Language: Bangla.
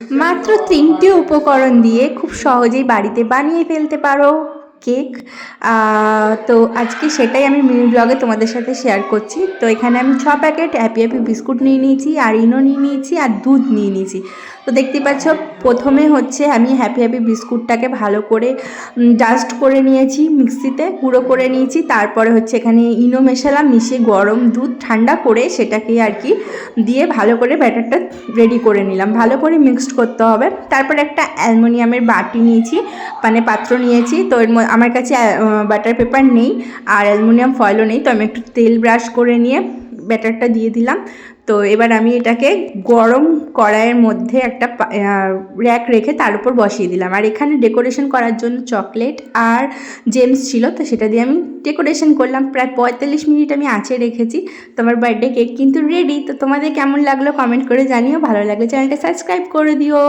মাত্র তিনটি উপকরণ দিয়ে খুব সহজেই বাড়িতে বানিয়ে ফেলতে পারো কেক। তো আজকে সেটাই আমি মিনি ব্লগে তোমাদের সাথে শেয়ার করছি। তো এখানে আমি ছ প্যাকেট হ্যাপি হ্যাপি বিস্কুট নিয়ে নিয়েছি, আর ইনো নিয়ে নিয়েছি, আর দুধ নিয়ে নিয়েছি। তো দেখতে পাচ্ছ, প্রথমে হচ্ছে আমি হ্যাপি হ্যাপি বিস্কুটটাকে ভালো করে ডাস্ট করে নিয়েছি মিক্সিতে, গুঁড়ো করে নিয়েছি। তারপরে হচ্ছে এখানে ইনো মেশালাম মিশিয়ে গরম দুধ ঠান্ডা করে সেটাকে আর কি দিয়ে ভালো করে ব্যাটারটা রেডি করে নিলাম। ভালো করে মিক্সড করতে হবে। তারপর একটা অ্যালমোনিয়ামের বাটি নিয়েছি মানে পাত্র নিয়েছি। তো এর আমার কাছে বাটার পেপার নেই আর অ্যালমোনিয়াম ফয়েলও নেই। তো আমি একটু তেল ব্রাশ করে নিয়ে ব্যাটারটা দিয়ে দিলাম। তো এবার আমি এটাকে গরম কড়াইয়ের মধ্যে একটা র্যাক রেখে তার উপর বসিয়ে দিলাম। আর এখানে ডেকোরেশন করার জন্য চকলেট আর জেমস ছিল, তো সেটা দিয়ে আমি ডেকোরেশন করলাম। প্রায় পঁয়তাল্লিশ মিনিট আমি আঁচে রেখেছি। তোমার বার্থডে কেক কিন্তু রেডি তো তোমাদের কেমন লাগল কমেন্ট করে জানিও। ভালো লাগলে চ্যানেলটা সাবস্ক্রাইব করে দিও।